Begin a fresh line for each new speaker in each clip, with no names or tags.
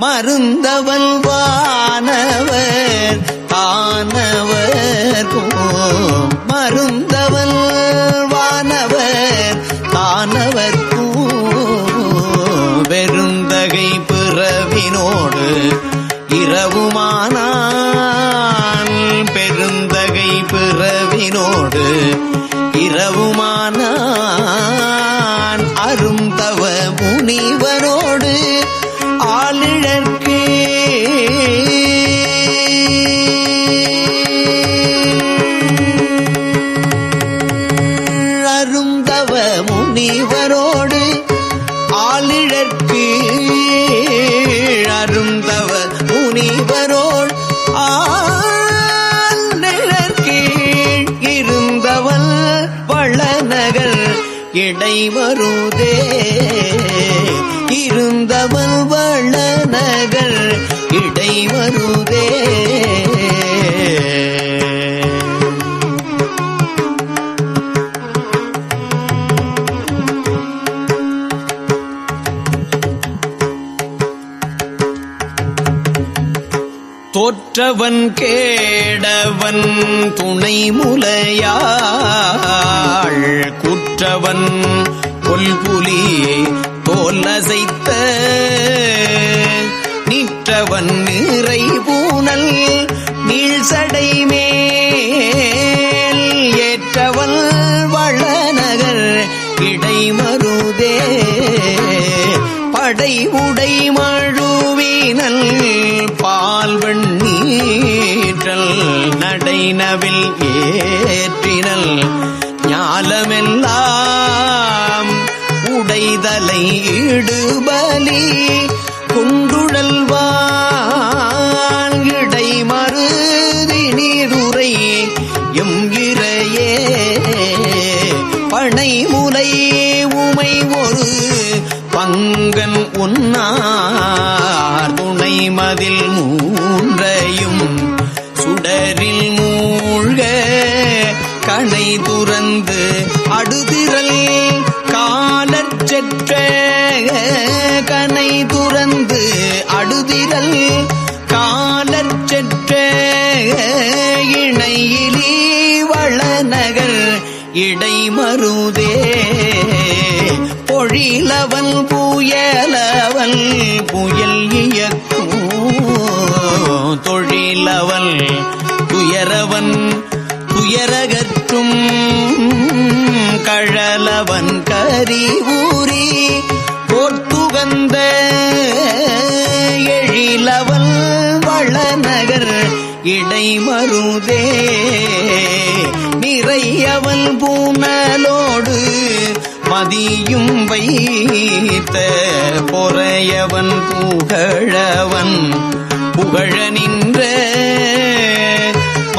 மருந்தவல் வானவர் ஆனவர் மருந்தவல் வானவர் தானவர். பெருந்தகை பிறவினோடு இரவுமானான் பெருந்தகை பிறவினோடு இரவுமான இடைமருதே தோற்றவன் கேடவன் துணை முலையாள் குற்றவன் கொல்புலி தோலசைத்த நிற்றவன் நிறை பூனல் நீழ்சடை மேல் ஏற்றவன் வளநகர் இடைமருதே படை உடை நினவில் ஏற்றினல் ஞாலமெல்லாம் உடைதலை இடுபலி குண்டுழல்வான் இடை மருதி நீருரை எம் இறையே பனை முலை உமை ஒரு பங்கன் உன்னார் துணை மதில் மூன்றையும் சுடரில் மூ கணை துறந்து அடுதிரல் காலற்ற கணை துறந்து அடுதிரல் காலற்ற இணையிலி வளநகர் இடைமருதே. பொழிலவன் புயலவன் புயல் இயக்கும். தொழிலவன் துயரவன் துயரக கழலவன் கரி ஊரி போர்த்துகந்த எழிலவன் வளநகர் இடைமருதே. நிறையவள் பூனலோடு மதியும் வைத்த பொறையவன் புகழவன் புகழ நின்ற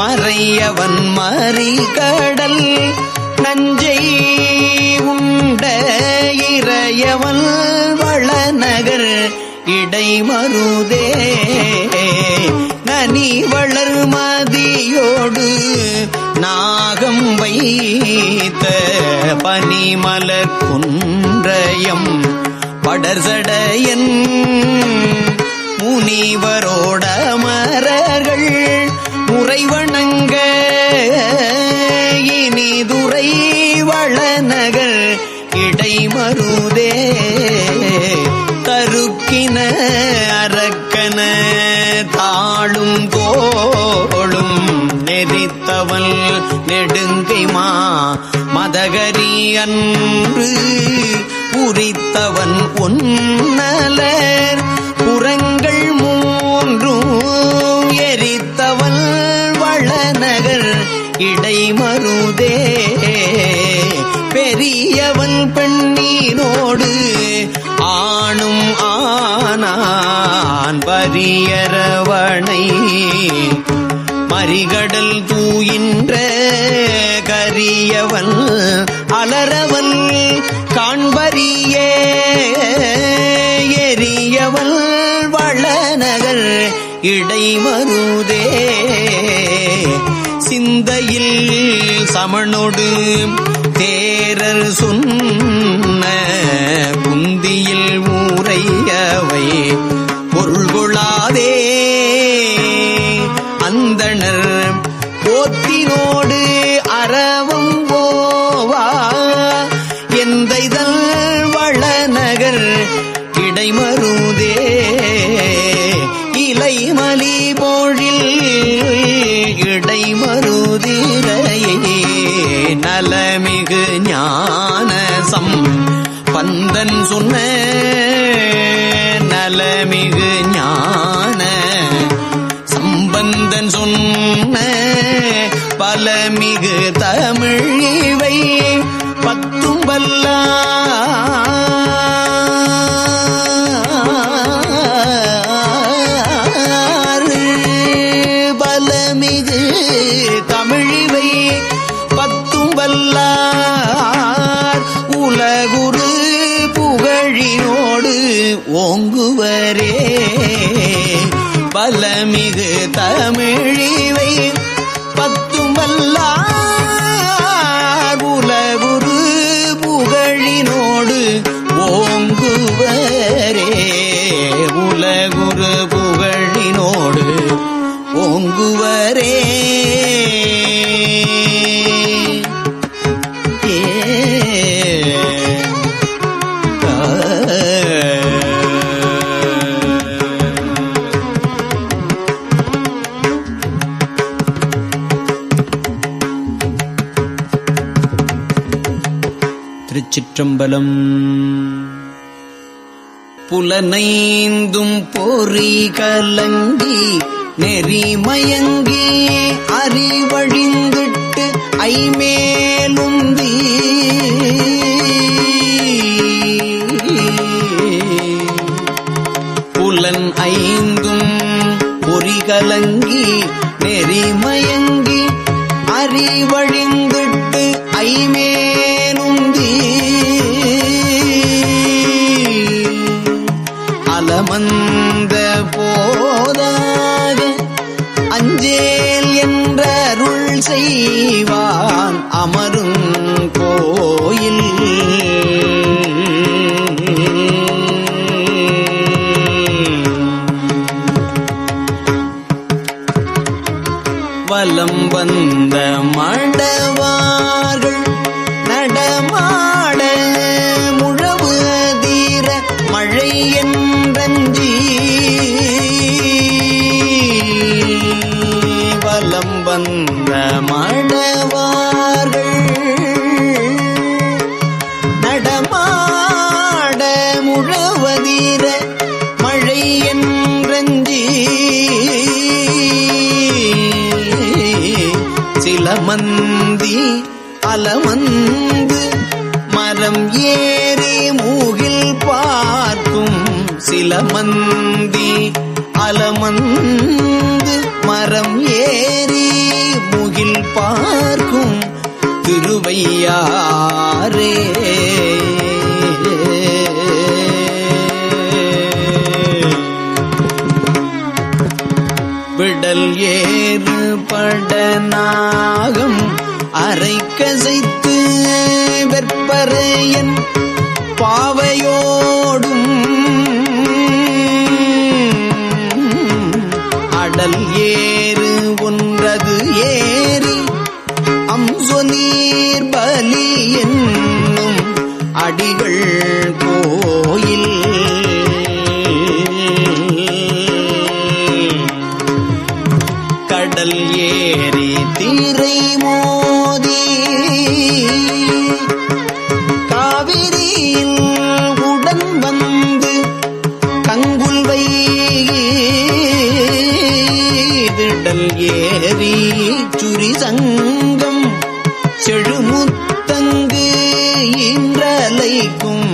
மறையவன் மறிகடல் நஞ்சை இறையவன் வளநகர் இடைமருதே. நனி வளர் மதியோடு நாகம் வைத்த பனிமலர் குன்றயம். படர்சடையன் மதகரி அன்று உரித்தவன் ஒன்னலர் புறங்கள் மூன்றும் எரித்தவன் வளநகர் இடைமருதே. பெரியவன் பெண்ணீரோடு ஆணும் ஆனான் பரியரவணை மறிகடல் தூயின்ற கரியவன் அலரவன் காண்பரியே எரியவள் வளநகர் இடைமருதே. சிந்தையில் சமணொடு தேரர் சொன்ன தமிழ் இவை பத்தும் வல்லார் உலகுரு புகழினோடு ஓங்குவரே. திருச்சிற்றம்பலம் புலனைந்தும் பொறி கலங்கி நெறிமயங்கி அறிவழிந்து காலம் வந்த மழை அலமந்தி அலமந்து மரம் ஏறி மூகில் பார்க்கும் சிலமந்தி அலமந்து மரம் ஏறி முகில் பார்க்கும் திருவையாரே அழகு பட நாகம் அரை கசைத்து பாவையோடும் அடல் செங்கம் செழுமுத்தங்கு ஈன்றலைக்கும்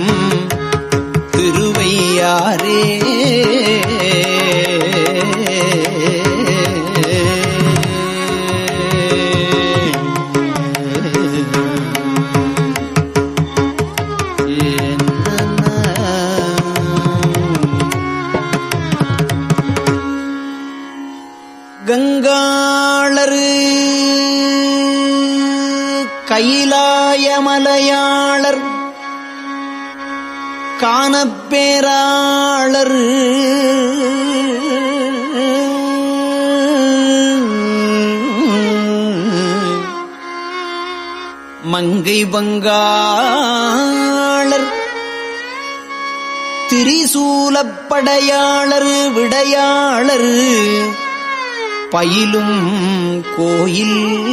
திருவையாரே பேராளர். மங்கை வங்காளர். திரிசூலப்படையாளர் விடையாளர். பயிலும் கோயில்.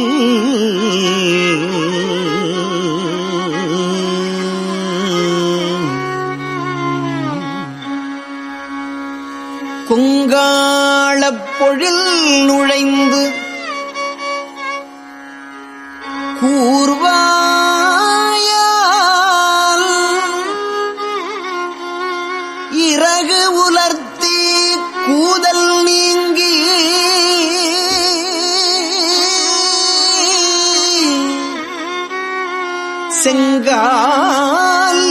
குங்காளப் பொழில் நுழைந்து கூர்வாயால் இறகு உலர்த்தி கூதல் நீங்கி செங்கால்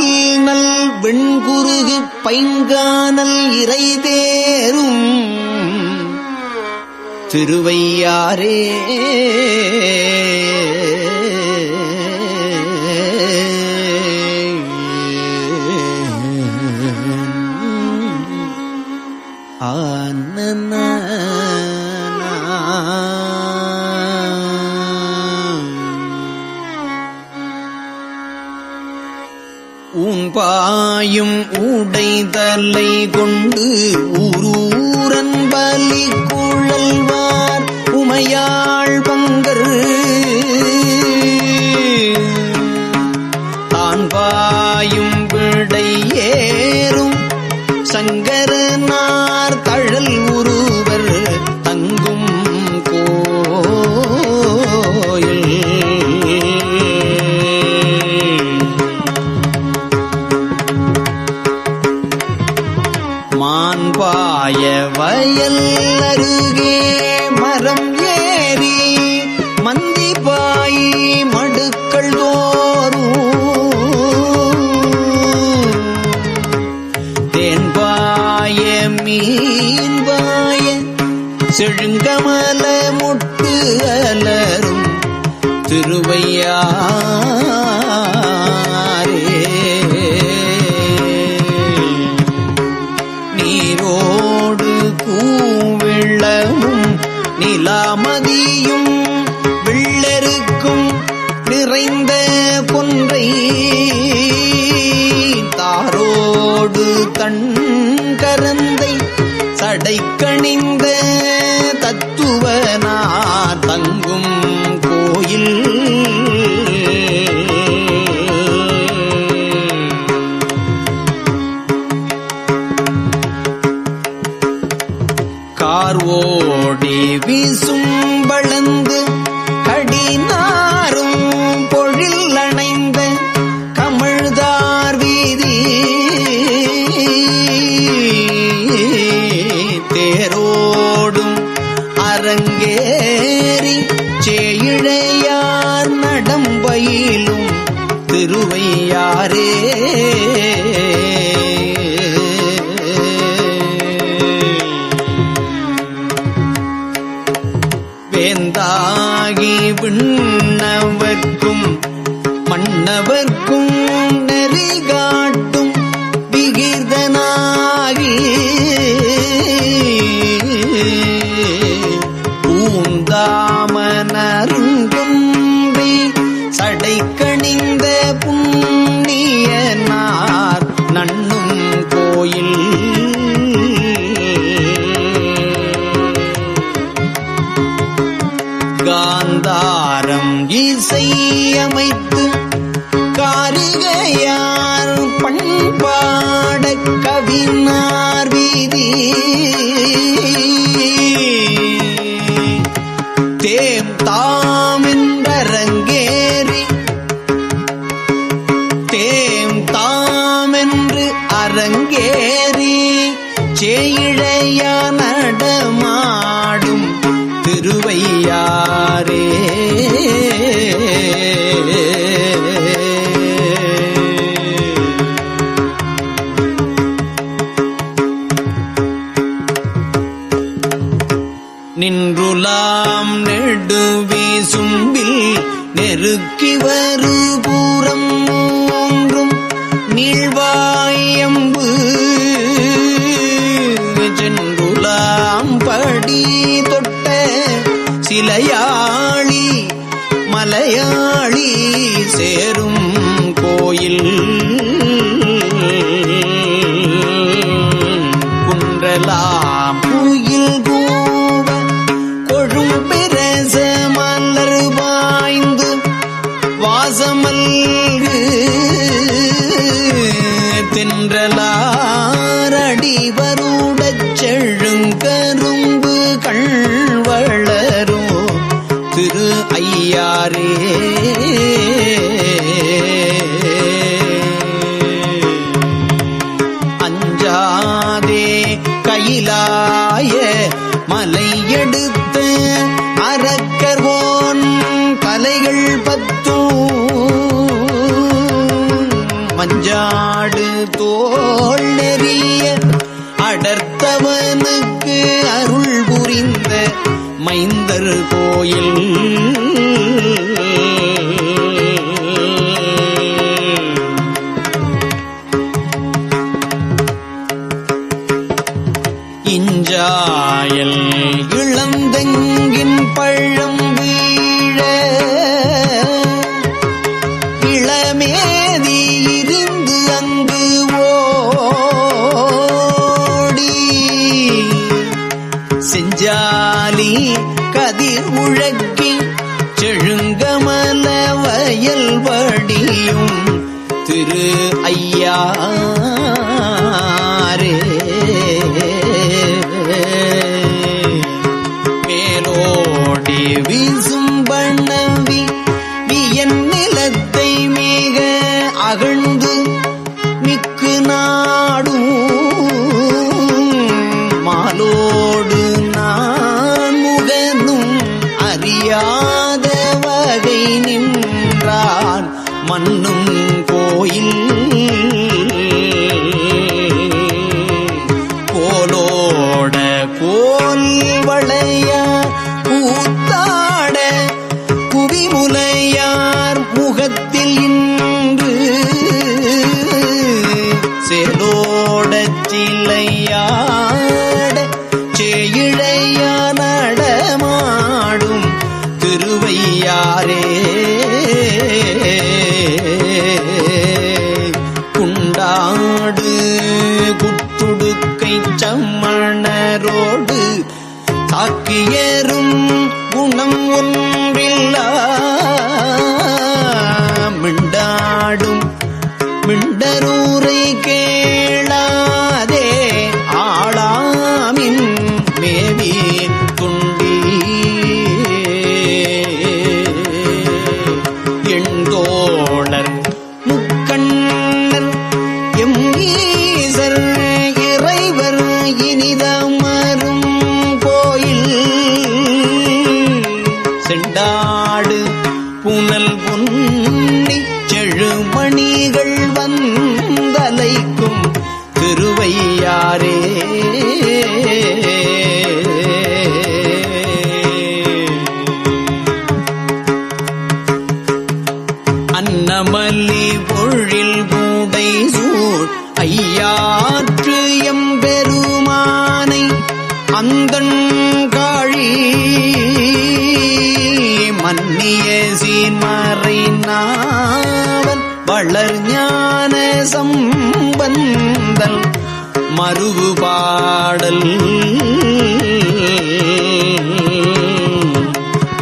நல் வெண்குருகு பைங்கானல் இறைதே திருவையாரே உன் பாயும் உடைதலை கொண்டு உரு माया நிலாமதியும் வெள்ளருக்கும் நிறைந்த கொன்றை தாரோடு தன் கரந்தை சடைக்கணிந்த விகிதனாகி தாமென்றரங்கேறி தேம் தாமென்று அரங்கேறி சேயிழைய சென்றுலாம் படி தொட்ட சிலையாளி மலையாளி சேரும் கோயில். திரு ஐயாரே. அஞ்சாதே கையிலாயே கோயில். இஞ்சாய வீசும் வண்ணவி சிலையாட சேயிழையா நடமாடும் திருவையாரே குண்டாடு குட்டுடுக்கை சம்மணரோடு தாக்கியரும் குணம் ஒன்றில்லா மிண்டாடும் மிண்டரூரை கே ஐயாற்று எம்பெருமானை அந்தன் காழி மன்னிய சீன்மறை நாவன் வளர் ஞான சம்பந்தல் மறுபாடல்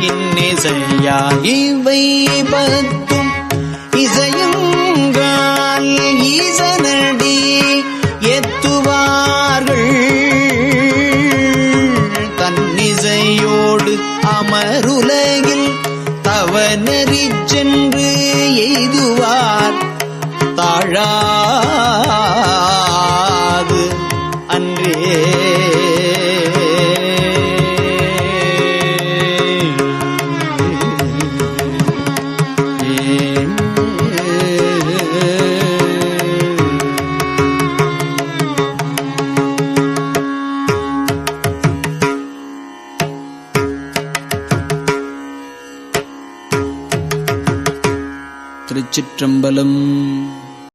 இன்னிசையா இவை பத் அமருலகில் தவ நெறி சென்று எய்துவார் தாழா